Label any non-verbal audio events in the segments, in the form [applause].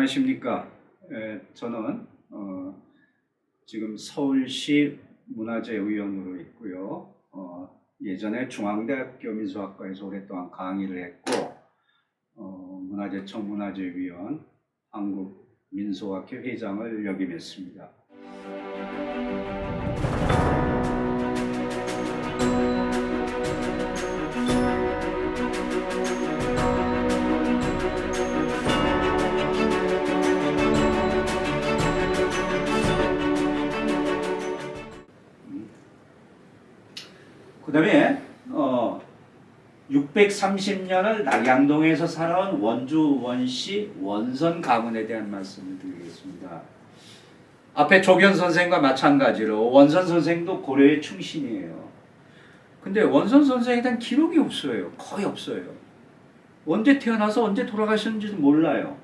예, 안녕하십니까. 예, 저는 어, 지금 서울시 문화재위원으로 있고요. 어, 예전에 중앙대학교 미술학과에서 오랫동안 강의를 했고, 어, 문화재청 문화재위원, 한국민속학회 회장을 역임했습니다. 그 다음에 어, 630년을 낙양동에서 살아온 원주 원시 원선 가문에 대한 말씀을 드리겠습니다. 앞에 조견 선생과 마찬가지로 원선 선생도 고려의 충신이에요. 근데 원선 선생에 대한 기록이 없어요. 거의 없어요. 언제 태어나서 언제 돌아가셨는지도 몰라요.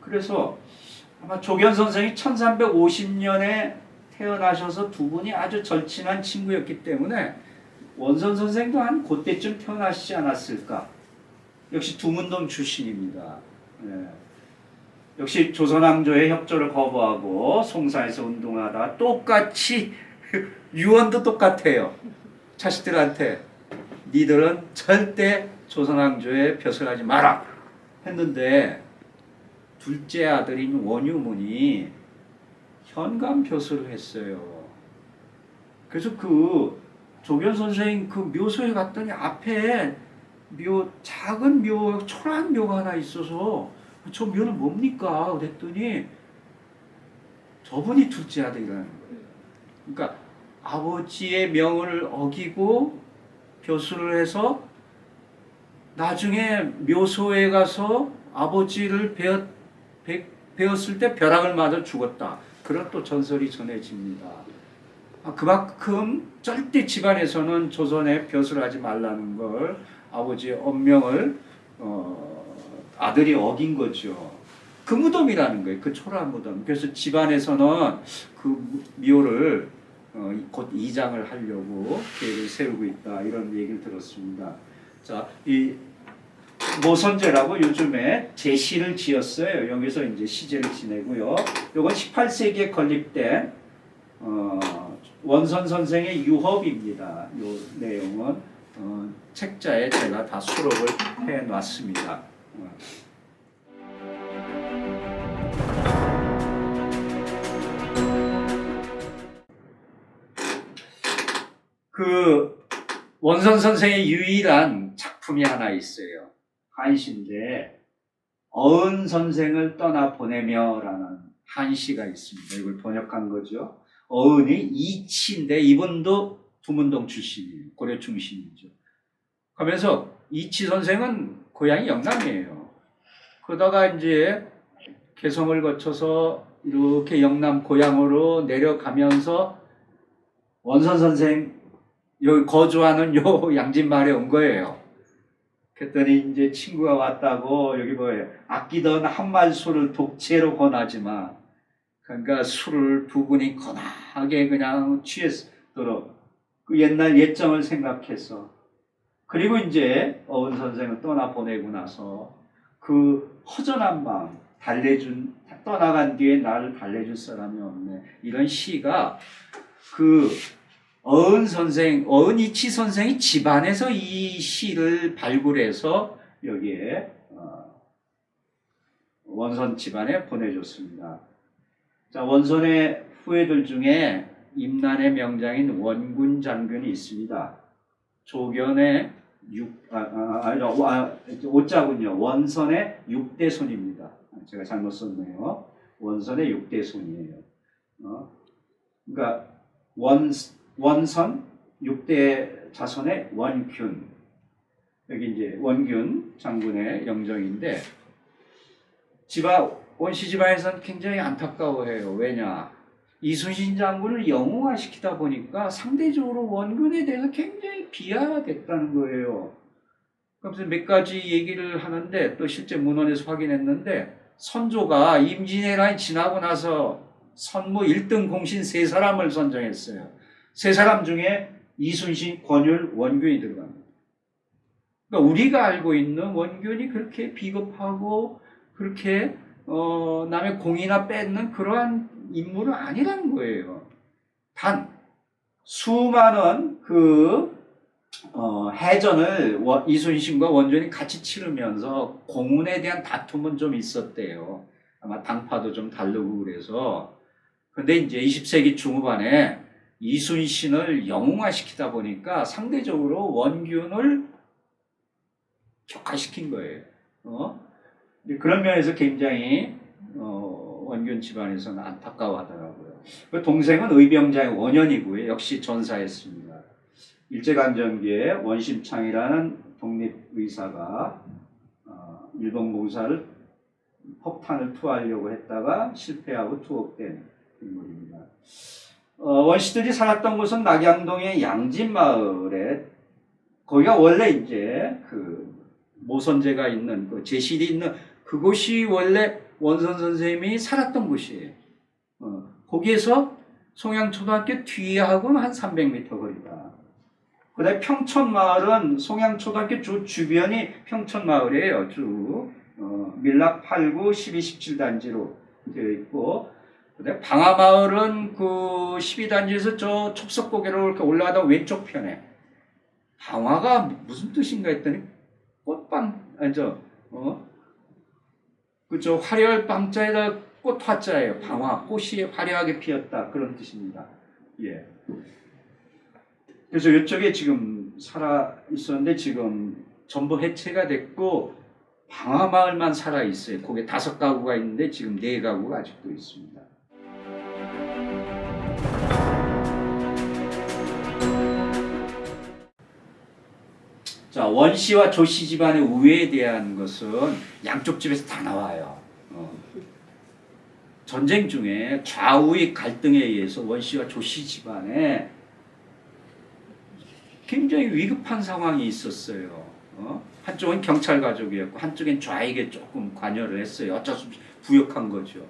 그래서 아마 조견 선생이 1350년에 태어나셔서 두 분이 아주 절친한 친구였기 때문에 원선 선생도 한 그때쯤 태어나시지 않았을까. 역시 두문동 출신입니다. 예. 역시 조선왕조의 협조를 거부하고 송사에서 운동하다 똑같이 [laughs] 유언도 똑같아요. 자식들한테 니들은 절대 조선왕조에 벼슬하지 마라 했는데 둘째 아들인 원유문이 현감 벼슬을 했어요. 그래서 그 조견 선생 그 묘소에 갔더니 앞에 묘 작은 묘 초라한 묘가 하나 있어서 저 묘는 뭡니까? 그랬더니 저분이 둘째 아들이라는 거예요. 그러니까 아버지의 명을 어기고 벼슬을 해서 나중에 묘소에 가서 아버지를 배웠, 배, 배웠을 때 벼락을 맞아 죽었다. 그런 또 전설이 전해집니다. 아, 그만큼 절대 집안에서는 조선에 벼슬 하지 말라는 걸 아버지의 엄명을 어, 아들이 어긴 거죠. 그 무덤이라는 거예요. 그 초라한 무덤. 그래서 집안에서는 그 묘를 어, 곧 이장을 하려고 계획을 세우고 있다. 이런 얘기를 들었습니다. 자, 이 모선제라고 요즘에 제시를 지었어요. 여기서 이제 시제를 지내고요. 요건 18세기에 건립된 어, 원선 선생의 유협입니다. 요 내용은 어, 책자에 제가 다 수록을 해 놨습니다. 어. 그 원선 선생의 유일한 작품이 하나 있어요. 한시인데 어은 선생을 떠나 보내며라는 한시가 있습니다. 이걸 번역한 거죠. 어은이 이치인데 이분도 두문동 출신이에요. 고려 출신이죠. 그러면서 이치 선생은 고향이 영남이에요. 그러다가 이제 개성을 거쳐서 이렇게 영남 고향으로 내려가면서 원선 선생 여기 거주하는 요 [laughs] 양진 마을에 온 거예요. 그랬더니 이제 친구가 왔다고 여기 뭐예요? 아끼던 한말 술을 독채로 권하지만 그러니까 술을 두 분이 거나하게 그냥 취했도록 그 옛날 예정을 생각해서 그리고 이제 어은 선생을 떠나 보내고 나서 그 허전한 마음 달래준 떠나간 뒤에 나를 달래줄 사람이 없네 이런 시가 그 어은 선생 어은 이치 선생이 집안에서 이 시를 발굴해서 여기에 어, 원선 집안에 보내줬습니다. 자, 원선의 후예들 중에 임난의 명장인 원군 장군이 있습니다. 조견의 육, 아, 아, 아, 아, 오자군요. 원선의 육대손입니다. 제가 잘못 썼네요. 원선의 육대손이에요. 어? 그러니까 원, 원선, 육대 자손의 원균. 여기 이제 원균 장군의 영정인데, 집안, 원시 집안에서는 굉장히 안타까워해요. 왜냐? 이순신 장군을 영웅화시키다 보니까 상대적으로 원균에 대해서 굉장히 비하됐다는 거예요. 그래서 몇 가지 얘기를 하는데 또 실제 문헌에서 확인했는데 선조가 임진왜란이 지나고 나서 선무 1등 공신 세 사람을 선정했어요. 세 사람 중에 이순신, 권율, 원균이 들어갑니다. 그러니까 우리가 알고 있는 원균이 그렇게 비겁하고 그렇게 어, 남의 공이나 뺏는 그러한 인물은 아니라는 거예요. 단 수많은 그 어, 해전을 원- 이순신과 원전이 같이 치르면서 공운에 대한 다툼은 좀 있었대요. 아마 당파도 좀 다르고 그래서 근데 이제 20세기 중후반에 이순신을 영웅화시키다 보니까 상대적으로 원균을 격화시킨 거예요. 어? 그런 면에서 굉장히 어, 원균 집안에서는 안타까워하더라고요. 그 동생은 의병장의 원현이고요. 역시 전사했습니다. 일제강점기에 원심창이라는 독립의사가 어, 일본 공사를 폭탄을 투하하려고 했다가 실패하고 투옥된 인물입니다. 어, 원시들이 살았던 곳은 낙양동의 양진마을에 거기가 원래 이제 그 모선제가 있는 그 제실이 있는 그곳이 원래 원선 선생님이 살았던 곳이에요. 어, 거기에서 송양초등학교 뒤하고는 한 300m 거리다. 그다음에 평촌마을은 송양초등학교 주 주변이 평촌마을이에요. 쭉 어, 밀락 8, 9, 12, 17단지로 되어 있고 그다음에 방화마을은 그 12단지에서 저 촉석고개로 이렇게 올라가다 왼쪽 편에 방화가 무슨 뜻인가 했더니 꽃방 아니죠 어 그죠 화려할 방자에다 꽃 화자예요. 방화 꽃이 화려하게 피었다. 그런 뜻입니다. 예. 그래서 이쪽에 지금 살아 있었는데 지금 전부 해체가 됐고 방화마을만 살아 있어요. 거기에 다섯 가구가 있는데 지금 네 가구가 아직도 있습니다. 자 원씨와 조씨 집안의 우애에 대한 것은 양쪽 집에서 다 나와요. 어. 전쟁 중에 좌우의 갈등에 의해서 원씨와 조씨 집안에 굉장히 위급한 상황이 있었어요. 어? 한쪽은 경찰 가족이었고 한쪽엔 좌에게 조금 관여를 했어요. 어쩔 수 없이 부역한 거죠.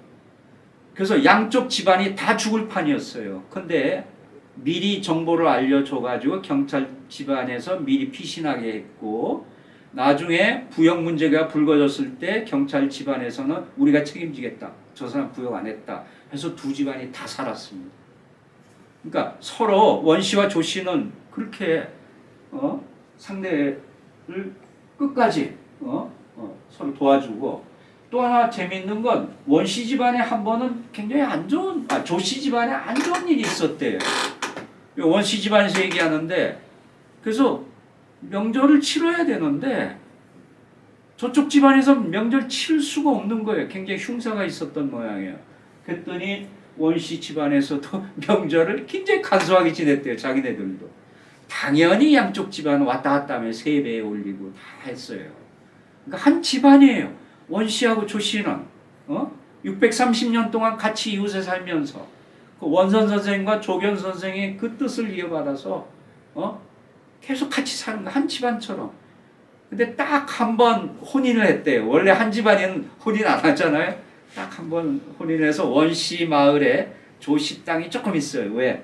그래서 양쪽 집안이 다 죽을 판이었어요. 근데 미리 정보를 알려줘가지고 경찰 집안에서 미리 피신하게 했고 나중에 부역 문제가 불거졌을 때 경찰 집안에서는 우리가 책임지겠다. 저 사람 부역 안 했다. 해서 두 집안이 다 살았습니다. 그러니까 서로 원 씨와 조 씨는 그렇게 어? 상대를 끝까지 어? 어, 서로 도와주고 또 하나 재미있는 건 원 씨 집안에 한 번은 굉장히 안 좋은 아 조 씨 집안에 안 좋은 일이 있었대요. 원 씨 집안에서 얘기하는데 그래서 명절을 치러야 되는데 저쪽 집안에서 명절 칠 수가 없는 거예요. 굉장히 흉사가 있었던 모양이에요. 그랬더니 원씨 집안에서도 [laughs] 명절을 굉장히 간소하게 지냈대요. 자기네들도. 당연히 양쪽 집안 왔다 갔다 하며 세배에 올리고 다 했어요. 그러니까 한 집안이에요. 원씨하고 조씨는 어? 630년 동안 같이 이웃에 살면서 그 원선 선생과 조견 선생의 그 뜻을 이어받아서 어? 계속 같이 사는 거한 집안처럼. 근데 딱 한 번 혼인을 했대요. 원래 한 집안에는 혼인 안 하잖아요. 딱 한 번 혼인해서 원씨 마을에 조씨 땅이 조금 있어요. 왜?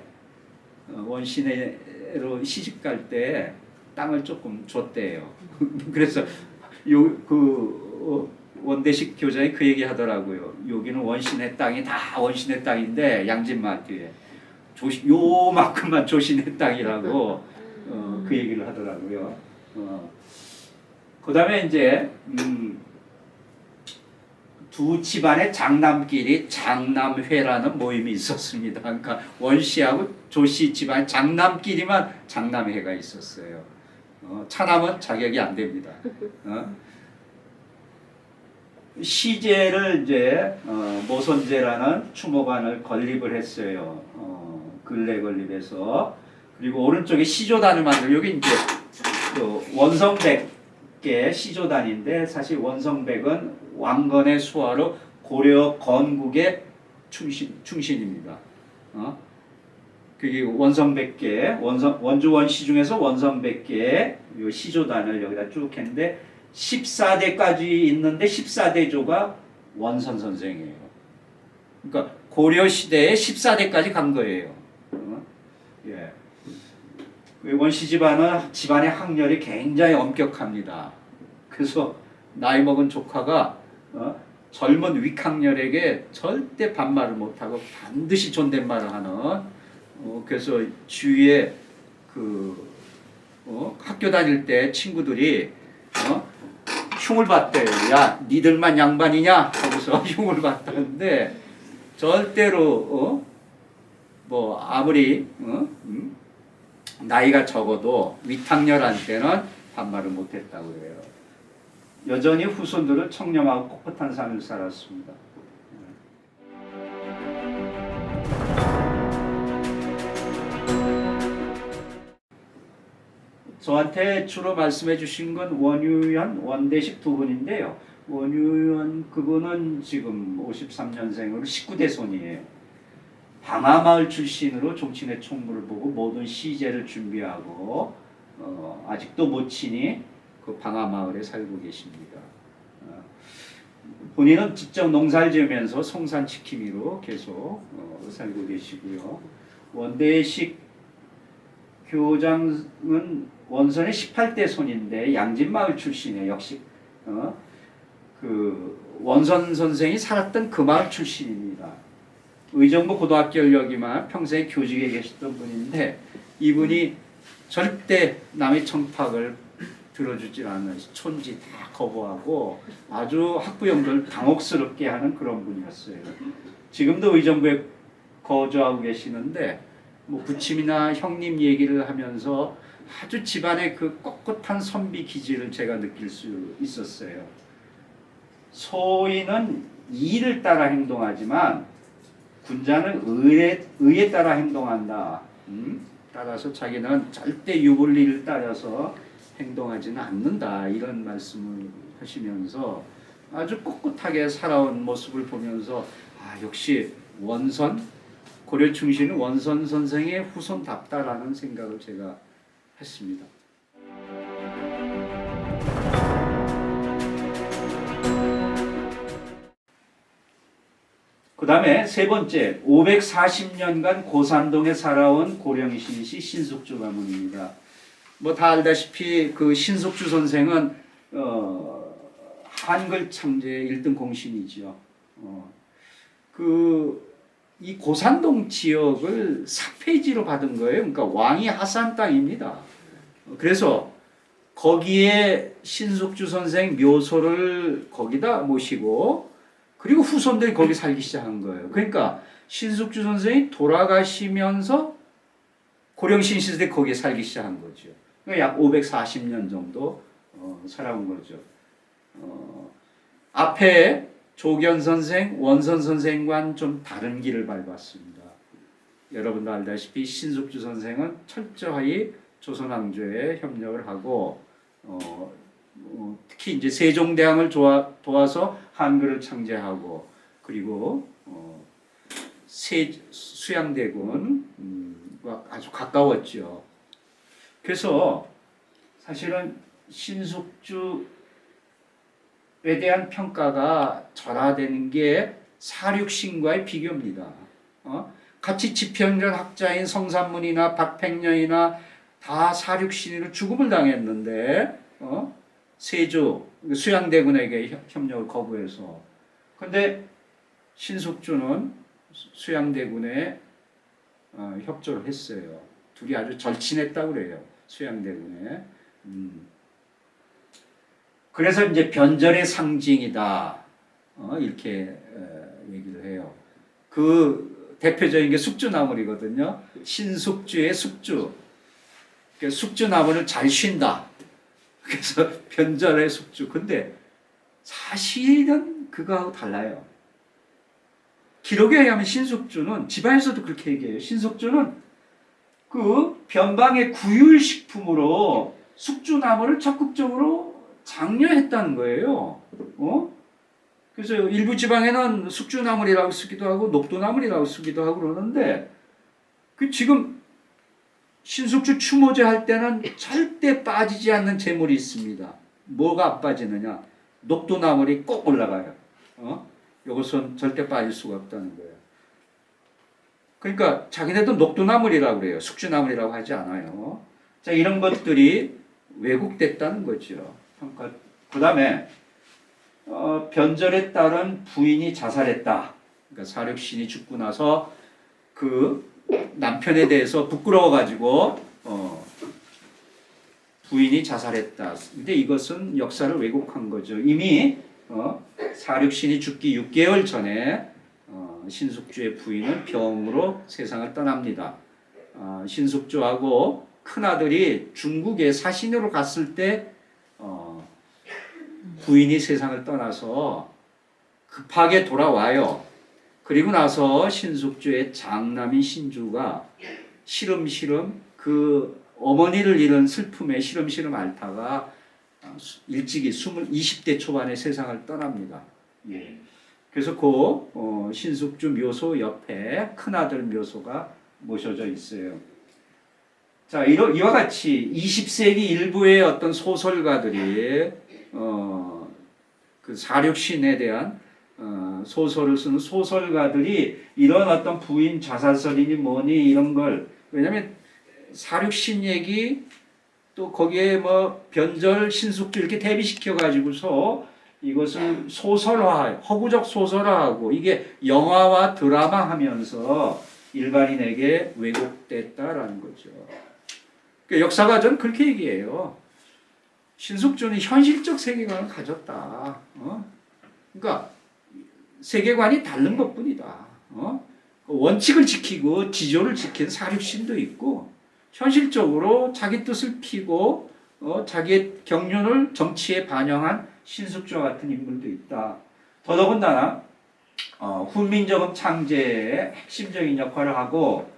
어, 원시내로 시집 갈 때 땅을 조금 줬대요. [laughs] 그래서 요 그 원대식 교장이 그 얘기 하더라고요. 여기는 원신의 땅이 다 원신의 땅인데 양진마 뒤에 조시 요만큼만 조신의 땅이라고 어, 그 얘기를 하더라고요. 어. 그 다음에 이제 음, 두 집안의 장남끼리 장남회라는 모임이 있었습니다. 그러니까 원씨하고 조씨 집안 장남끼리만 장남회가 있었어요. 어, 차남은 자격이 안 됩니다. 어? 시제를 이제 어, 모선제라는 추모관을 건립을 했어요. 어, 근래 건립해서 그리고 오른쪽에 시조단을 만들 여기 이제 그 원성백의 시조단인데 사실 원성백은 왕건의 수하로 고려 건국의 충신 충신입니다. 어? 그게 원성백계 원성 원주 원 시 중에서 원성백계 요 시조단을 여기다 쭉 했는데 14대까지 있는데 14대조가 원선 선생이에요. 그러니까 고려 시대에 14대까지 간 거예요. 어? 예. 그 원시 집안은 집안의 학렬이 굉장히 엄격합니다. 그래서 나이 먹은 조카가 어? 젊은 위캉렬에게 절대 반말을 못하고 반드시 존댓말을 하는 어, 그래서 주위에 그 어, 학교 다닐 때 친구들이 어, 흉을 봤대요. 야, 니들만 양반이냐? 하고서 [laughs] 흉을 봤다는데 절대로 어? 뭐 아무리 어? 음? 나이가 적어도 위탁렬한테는 반말을 못했다고 해요. 여전히 후손들은 청렴하고 꼿꼿한 삶을 살았습니다. 저한테 주로 말씀해 주신 건 원유연, 원대식 두 분인데요. 원유연 그분은 지금 53년생으로 19대 손이에요. 방화마을 출신으로 종친의 총무를 보고 모든 시제를 준비하고 어, 아직도 모친이 그 방화마을에 살고 계십니다. 어, 본인은 직접 농사를 지으면서 송산치키미로 계속 어, 살고 계시고요. 원대식 교장은 원선의 18대 손인데 양진마을 출신이에요. 역시 어, 그 원선 선생이 살았던 그 마을 출신입니다. 의정부 고등학교역이만 평생 교직에 계셨던 분인데 이분이 절대 남의 청탁을 들어주지 않는 촌지 다 거부하고 아주 학부형들 당혹스럽게 하는 그런 분이었어요. 지금도 의정부에 거주하고 계시는데 뭐 부침이나 형님 얘기를 하면서 아주 집안의 그 꼿꼿한 선비 기질을 제가 느낄 수 있었어요. 소인은 이를 따라 행동하지만 군자는 의에, 의에 따라 행동한다. 음? 따라서 자기는 절대 유불리를 따라서 행동하지는 않는다. 이런 말씀을 하시면서 아주 꿋꿋하게 살아온 모습을 보면서 아 역시 원선 고려 충신은 원선 선생의 후손답다라는 생각을 제가 했습니다. 다음에 세 번째, 540년간 고산동에 살아온 고령이신 시 신숙주 가문입니다. 뭐 다 알다시피 그 신숙주 선생은 어, 한글 창제의 1등 공신이죠. 어, 그 이 고산동 지역을 사폐지로 받은 거예요. 그러니까 왕이 하산 땅입니다. 그래서 거기에 신숙주 선생 묘소를 거기다 모시고 그리고 후손들이 거기 살기 시작한 거예요. 그러니까 신숙주 선생이 돌아가시면서 고령 신 시대 거기에 살기 시작한 거죠. 그러니까 약 540년 정도 어, 살아온 거죠. 어, 앞에 조견 선생, 원선 선생과는 좀 다른 길을 밟았습니다. 여러분도 알다시피 신숙주 선생은 철저히 조선왕조에 협력을 하고 어, 어, 특히 이제 세종대왕을 도와, 도와서 한글을 창제하고 그리고 어, 세 수양대군과 아주 가까웠죠. 그래서 사실은 신숙주에 대한 평가가 절하되는 게 사륙신과의 비교입니다. 어? 같이 지평전 학자인 성산문이나 박팽년이나 다 사륙신으로 죽음을 당했는데 어? 세조 수양대군에게 협- 협력을 거부해서 근데 신숙주는 수양대군에 어, 협조를 했어요. 둘이 아주 절친했다고 그래요. 수양대군에. 음. 그래서 이제 변절의 상징이다. 어, 이렇게 어, 얘기를 해요. 그 대표적인 게 숙주나물이거든요. 신숙주의 숙주. 그 숙주나물을 잘 쉰다. 그래서 [laughs] 변절의 숙주. 근데 사실은 그거하고 달라요. 기록에 의하면 신숙주는 집안에서도 그렇게 얘기해요. 신숙주는 그 변방의 구휼식품으로 숙주나무를 적극적으로 장려했다는 거예요. 어? 그래서 일부 지방에는 숙주나물이라고 쓰기도 하고 녹두나물이라고 쓰기도 하고 그러는데 그 지금 신숙주 추모제 할 때는 절대 빠지지 않는 제물이 있습니다. 뭐가 안 빠지느냐? 녹두나물이 꼭 올라가요. 어? 이것은 절대 빠질 수가 없다는 거예요. 그러니까 자기네도 녹두나물이라고 그래요. 숙주나물이라고 하지 않아요. 자, 이런 것들이 왜곡됐다는 거죠. 그 다음에 어, 변절에 따른 부인이 자살했다. 그러니까 사륙신이 죽고 나서 그 남편에 대해서 부끄러워 가지고 어, 부인이 자살했다. 근데 이것은 역사를 왜곡한 거죠. 이미 어, 사륙신이 죽기 6개월 전에 어, 신숙주의 부인은 병으로 세상을 떠납니다. 어, 신숙주하고 큰 아들이 중국에 사신으로 갔을 때 어, 부인이 세상을 떠나서 급하게 돌아와요. 그리고 나서 신숙주의 장남인 신주가 시름시름 그 어머니를 잃은 슬픔에 시름시름 앓다가 일찍이 20, 20대 초반에 세상을 떠납니다. 예. 그래서 그 어, 신숙주 묘소 옆에 큰아들 묘소가 모셔져 있어요. 자, 이러, 이와 같이 20세기 일부의 어떤 소설가들이 어, 그 사륙신에 대한 어, 소설을 쓰는 소설가들이 이런 어떤 부인 자살설이니 뭐니 이런 걸 왜냐면 사륙신 얘기 또 거기에 뭐 변절 신숙주 이렇게 대비시켜 가지고서 이것을 소설화 허구적 소설화하고 이게 영화와 드라마 하면서 일반인에게 왜곡됐다라는 거죠. 그 역사가 전 그렇게 얘기해요. 신숙주는 현실적 세계관을 가졌다. 어? 그러니까 세계관이 다른 것 뿐이다. 어? 원칙을 지키고 지조를 지킨 사륙신도 있고 현실적으로 자기 뜻을 피고 어, 자기의 경륜을 정치에 반영한 신숙주와 같은 인물도 있다. 더더군다나 어, 훈민정음 창제에 핵심적인 역할을 하고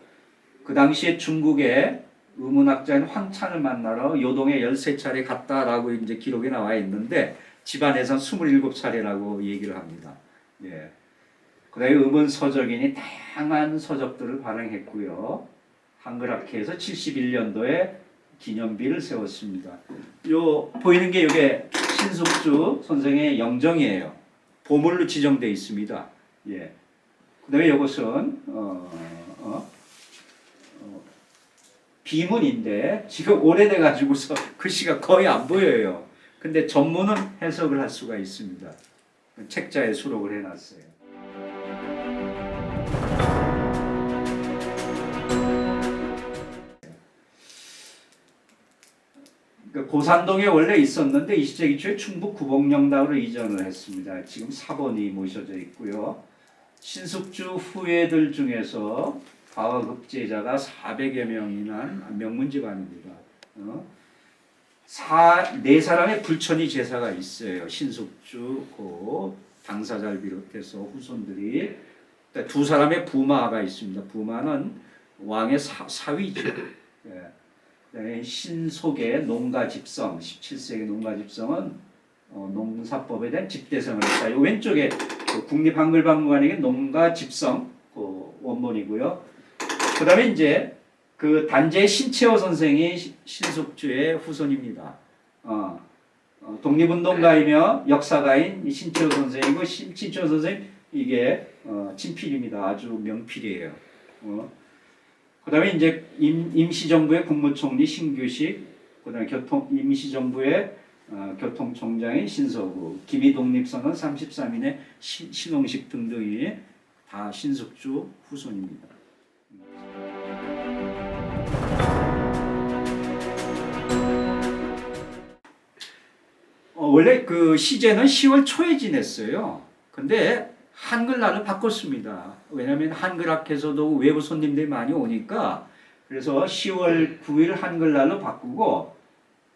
그 당시에 중국의 의문학자인 황찬을 만나러 요동에 13차례 갔다라고 이제 기록에 나와 있는데 집안에선 27차례라고 얘기를 합니다. 예. 그다음에 음은 서적인이 다양한 서적들을 발행했고요. 한글학회에서 71년도에 기념비를 세웠습니다. 요 보이는 게 이게 신숙주 선생의 영정이에요. 보물로 지정돼 있습니다. 예. 그다음에 이것은 어, 어, 어, 비문인데 지금 오래돼 가지고서 [laughs] 글씨가 거의 안 보여요. 근데 전문은 해석을 할 수가 있습니다. 책자에 수록을 해놨어요. 그러니까 고산동에 원래 있었는데 20세기 초에 충북 구봉령당으로 이전을 했습니다. 지금 사본이 모셔져 있고요. 신숙주 후예들 중에서 과거급제자가 400여 명이 난 명문 집안입니다. 어? 사, 네 사람의 불천이 제사가 있어요. 신숙주, 고 당사자를 비롯해서 후손들이 그러니까 두 사람의 부마가 있습니다. 부마는 왕의 사, 사위죠. 예. 신속의 농가 집성, 17세기 농가 집성은 어, 농사법에 대한 집대성을. 이 왼쪽에 그 국립한글박물관에게 농가 집성 그 원본이고요. 그 다음에 이제 그 단재 신채호 선생이 시- 신숙주의 후손입니다. 어, 어, 독립운동가이며 역사가인 이 신채호 선생이고 신, 신채호 선생 이게 어, 친필입니다. 아주 명필이에요. 어. 그다음에 이제 임, 임시정부의 국무총리 신규식, 그다음에 교통 임시정부의 어, 교통총장인 신서구, 기미독립선언 33인의 신, 신홍식 등등이 다 신숙주 후손입니다. 어, 원래 그 시제는 10월 초에 지냈어요. 근데 한글날을 바꿨습니다. 왜냐하면 한글학에서도 외부 손님들이 많이 오니까 그래서 10월 9일 한글날로 바꾸고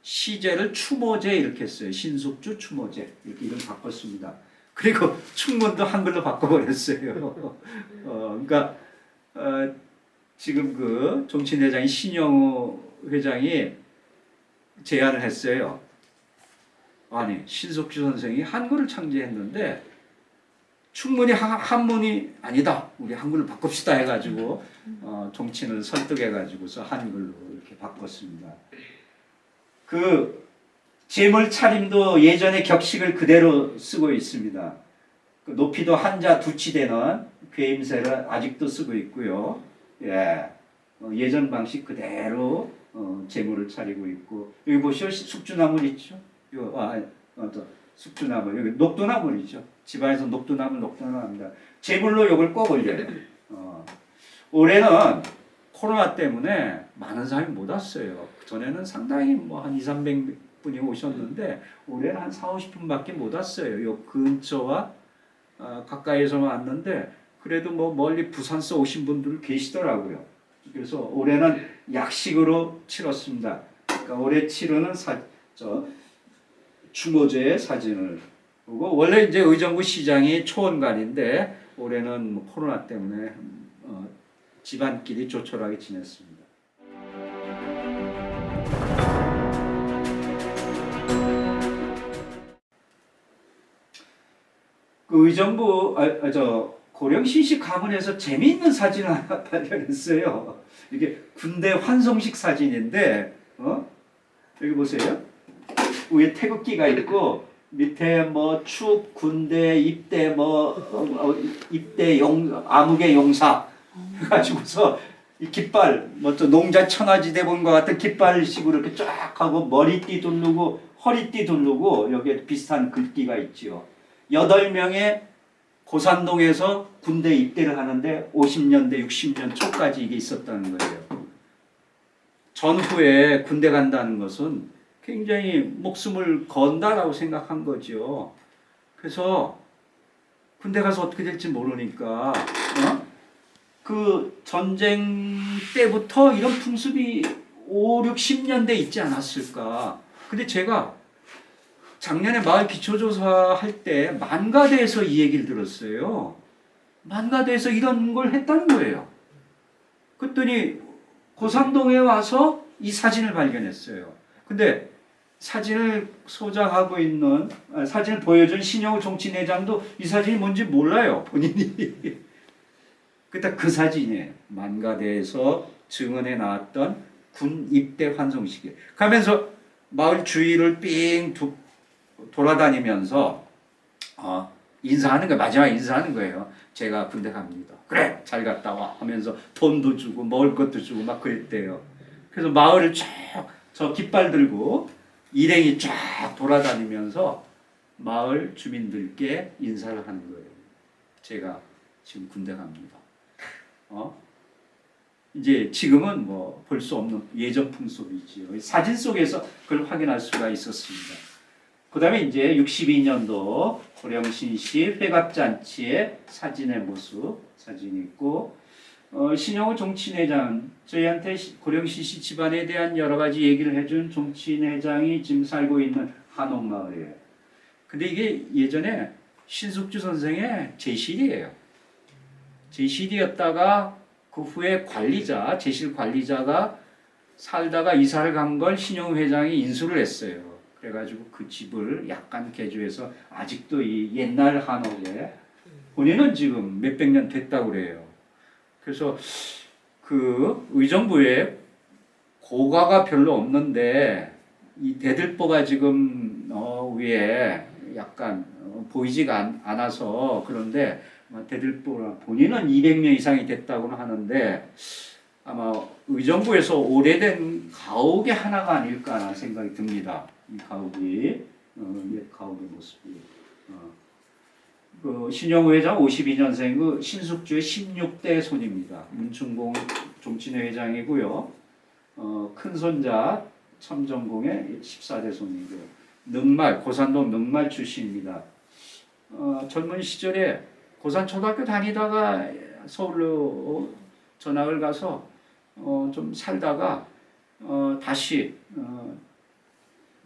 시제를 추모제 이렇게 했어요. 신숙주 추모제 이렇게 이름 바꿨습니다. 그리고 충문도 한글로 바꿔버렸어요. [laughs] 어, 그러니까 어, 지금 그 정치회장인 신영우 회장이 제안을 했어요. 아니 신숙주 선생이 한글을 창제했는데 충분히 한, 한문이 아니다. 우리 한글로 바꿉시다 해가지고 어, 정치인을 설득해가지고서 한글로 이렇게 바꿨습니다. 그 제물 차림도 예전의 격식을 그대로 쓰고 있습니다. 그 높이도 한자 두치 되는 괴임새를 아직도 쓰고 있고요. 예, 어, 예전 방식 그대로 어, 제물을 차리고 있고 여기 보시오 숙주나물 있죠? 요, 아, 어, 또 숙주나물 여기 녹두나물이죠. 집안에서 녹두나물 녹두나물합니다. 제물로 이걸 꼭 올려요. 어. 올해는 코로나 때문에 많은 사람이 못 왔어요. 전에는 상당히 뭐 한 2, 300분이 오셨는데 올해는 한 4, 50분밖에 못 왔어요. 요 근처와 어, 가까이에서만 왔는데 그래도 뭐 멀리 부산서 오신 분들 계시더라고요. 그래서 올해는 약식으로 치렀습니다. 그러니까 올해 치르는 사, 저 추모제의 사진을 보고 원래 이제 의정부 시장이 초원관인데 올해는 뭐 코로나 때문에 어, 집안끼리 조촐하게 지냈습니다. 그 의정부 아, 아, 저 고령시식 가문에서 재미있는 사진을 하나 발견했어요. 이게 군대 환송식 사진인데 어? 여기 보세요. 위에 태극기가 있고 밑에 뭐 축 군대 입대 뭐 어, 어, 입대 용 암흑의 용사 해가지고서 이 깃발 뭐또 농자 천하지대 본것 같은 깃발식으로 이렇게 쫙 하고 머리띠 두르고 허리띠 두르고 여기에 비슷한 글귀가 있지요. 여덟 명의 고산동에서 군대 입대를 하는데 50년대 60년 초까지 이게 있었다는 거예요. 전후에 군대 간다는 것은 굉장히 목숨을 건다라고 생각한 거죠. 그래서 군대 가서 어떻게 될지 모르니까 어? 그 전쟁 때부터 이런 풍습이 5, 6, 10년대 있지 않았을까. 근데 제가 작년에 마을 기초조사 할 때 만가대에서 이 얘기를 들었어요. 만가대에서 이런 걸 했다는 거예요. 그랬더니 고산동에 와서 이 사진을 발견했어요. 근데 사진을 소장하고 있는 아, 사진을 보여준 신영우 정치내장도 이 사진이 뭔지 몰라요 본인이. [laughs] 그때 그 사진이에요. 만가대에서 증언에 나왔던 군 입대 환송식이에요. 가면서 마을 주위를 삥 두, 돌아다니면서 어, 인사하는 거예요. 마지막 인사하는 거예요. 제가 군대 갑니다. 그래 잘 갔다 와 하면서 돈도 주고 먹을 것도 주고 막 그랬대요. 그래서 마을을 쫙저 깃발 들고 일행이 쫙 돌아다니면서 마을 주민들께 인사를 하는 거예요. 제가 지금 군대 갑니다. 어? 이제 지금은 뭐 볼 수 없는 예전 풍속이지요. 사진 속에서 그걸 확인할 수가 있었습니다. 그 다음에 이제 62년도 고령신시 회갑잔치의 사진의 모습 사진이 있고 어, 신영호 정치회장 저희한테 시- 고령신시 집안에 대한 여러 가지 얘기를 해준 정치회장이 지금 살고 있는 한옥마을이에요. 근데 이게 예전에 신숙주 선생의 제실이에요. 제실이었다가 그 후에 관리자, 제실 관리자가 살다가 이사를 간 걸 신영 회장이 인수를 했어요. 그래가지고 그 집을 약간 개조해서 아직도 이 옛날 한옥에 본인은 지금 몇백 년 됐다고 그래요. 그래서 그 의정부에 고가가 별로 없는데 이 대들보가 지금 어 위에 약간 어 보이지가 않, 않아서 그런데 뭐 대들보라 본인은 200년 이상이 됐다고는 하는데 아마 의정부에서 오래된 가옥의 하나가 아닐까 생각이 듭니다. 이 가옥이 어, 옛 가옥의 모습이. 어. 그 신영우 회장 52년생 그 신숙주의 16대 손입니다. 문충공 종친회 회장이고요. 어, 큰 손자 첨정공의 14대 손이고요. 능말 고산동 능말 출신입니다. 어, 젊은 시절에 고산 초등학교 다니다가 서울로 전학을 가서 어, 좀 살다가 어, 다시 어,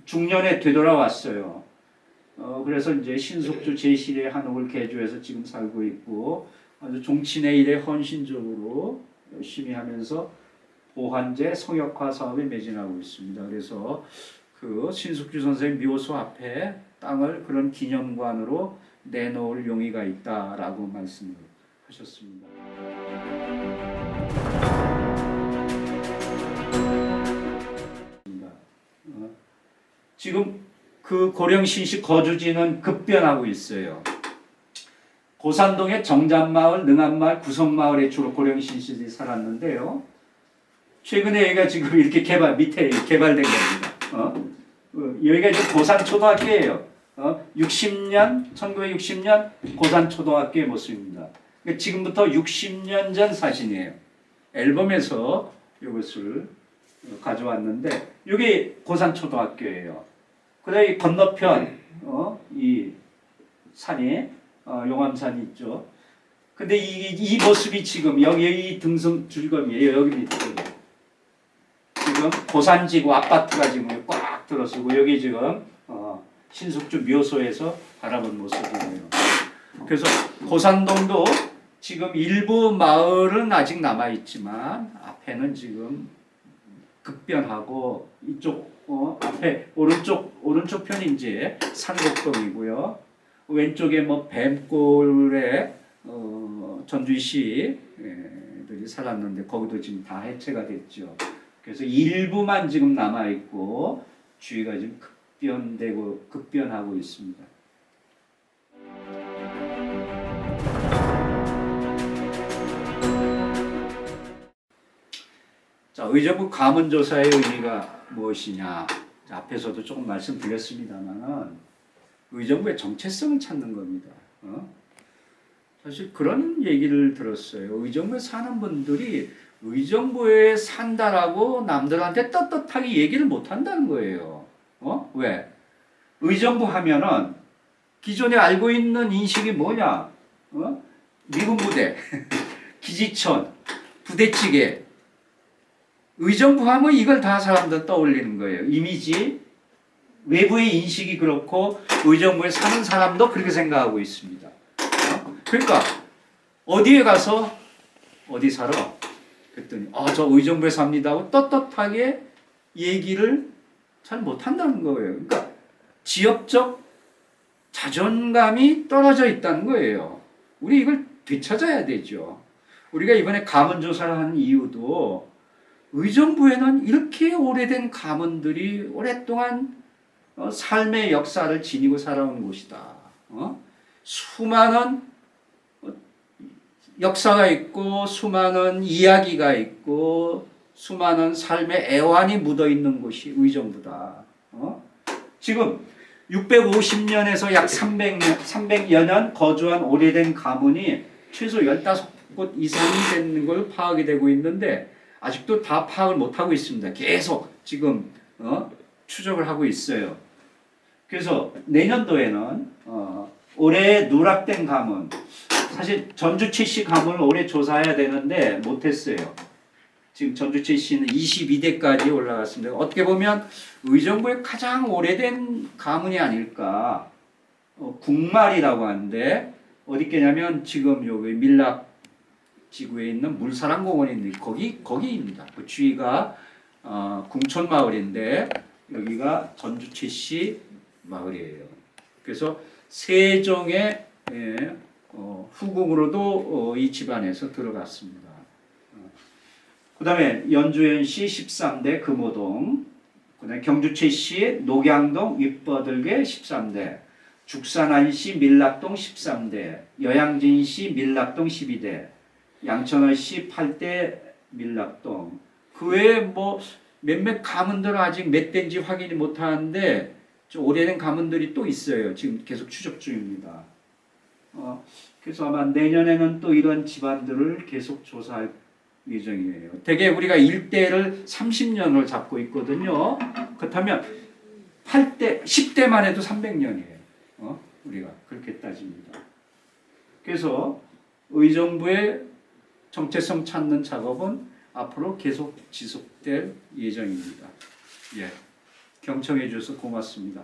중년에 되돌아왔어요. 어, 그래서 이제 신숙주 제실의 한옥을 개조해서 지금 살고 있고 아주 종친의 일에 헌신적으로 열심히 하면서 보한제 성역화 사업에 매진하고 있습니다. 그래서 그 신숙주 선생 묘소 앞에 땅을 그런 기념관으로 내놓을 용의가 있다라고 말씀을 하셨습니다. 지금 그 고령신시 거주지는 급변하고 있어요. 고산동의 정잔마을, 능안마을, 구성마을에 주로 고령신시들이 살았는데요. 최근에 여기가 지금 이렇게 개발 밑에 개발된 겁니다. 어? 어, 여기가 이제 고산 초등학교예요. 어, 60년 1960년 고산 초등학교의 모습입니다. 그러니까 지금부터 60년 전 사진이에요. 앨범에서 이것을 가져왔는데 이게 고산 초등학교예요. 그다음에 이 건너편 어, 이 산이 어, 용암산이 있죠. 근데 이, 이 모습이 지금 여기 이 등성 줄검이에요. 여기입니다. 여기. 지금 고산지구 아파트가 지금 꽉 들어서고 여기 지금 어, 신숙주 묘소에서 바라본 모습이에요. 그래서 고산동도 지금 일부 마을은 아직 남아 있지만 앞에는 지금 급변하고 이쪽 어, 앞에 오른쪽 오른쪽 이제 산곡동이고요. 왼쪽에 뭐 뱀골에 어, 전주시들이 살았는데 거기도 지금 다 해체가 됐죠. 그래서 일부만 지금 남아 있고 주위가 지금 급변되고 급변하고 있습니다. 의정부 가문조사의 의미가 무엇이냐? 자, 앞에서도 조금 말씀드렸습니다만은 의정부의 정체성을 찾는 겁니다. 어? 사실 그런 얘기를 들었어요. 의정부에 사는 분들이 의정부에 산다라고 남들한테 떳떳하게 얘기를 못 한다는 거예요. 어? 왜? 의정부 하면은 기존에 알고 있는 인식이 뭐냐? 어? 미군 부대, [laughs] 기지천, 부대찌개. 의정부 하면 이걸 다 사람들 떠올리는 거예요. 이미지, 외부의 인식이 그렇고 의정부에 사는 사람도 그렇게 생각하고 있습니다. 어? 그러니까 어디에 가서 어디 살아? 그랬더니 아저 의정부에 삽니다 하고 떳떳하게 얘기를 잘 못한다는 거예요. 그러니까 지역적 자존감이 떨어져 있다는 거예요. 우리 이걸 되찾아야 되죠. 우리가 이번에 가문 조사를 한 이유도 의정부에는 이렇게 오래된 가문들이 오랫동안 어, 삶의 역사를 지니고 살아온 곳이다. 어? 수많은 어, 역사가 있고 수많은 이야기가 있고 수많은 삶의 애환이 묻어 있는 곳이 의정부다. 어? 지금 650년에서 약 300년, 300여 년 거주한 오래된 가문이 최소 15곳 이상이 되는 걸 파악이 되고 있는데 아직도 다 파악을 못 하고 있습니다. 계속 지금 어? 추적을 하고 있어요. 그래서 내년도에는 어, 올해 누락된 가문 사실 전주 최씨 가문을 올해 조사해야 되는데 못했어요. 지금 전주 최씨는 22대까지 올라갔습니다. 어떻게 보면 의정부의 가장 오래된 가문이 아닐까. 어, 국말이라고 하는데 어디 있겠냐면 지금 여기 밀락 지구에 있는 물사랑공원이 있는데 거기 거기입니다. 그 주위가 어, 궁촌 마을인데 여기가 전주 최씨 마을이에요. 그래서 세종의 예, 어, 후궁으로도 어, 이 집안에서 들어갔습니다. 어. 그 다음에 연주현 씨 13대 금호동, 그 다음에 경주최씨 녹양동 윗버들개 13대, 죽산안 씨 밀락동 13대, 여양진 씨 밀락동 12대, 양천어씨 8대 밀락동. 그 외에 뭐 몇몇 가문들은 아직 몇 대인지 확인이 못하는데 좀 오래된 가문들이 또 있어요. 지금 계속 추적 중입니다. 어, 그래서 아마 내년에는 또 이런 집안들을 계속 조사할 예정이에요. 대개 우리가 일대를 30년을 잡고 있거든요. 그렇다면 8대, 10대만 해도 300년이에요. 어? 우리가 그렇게 따집니다. 그래서 의정부의 정체성 찾는 작업은 앞으로 계속 지속될 예정입니다. 예. 경청해 주셔서 고맙습니다.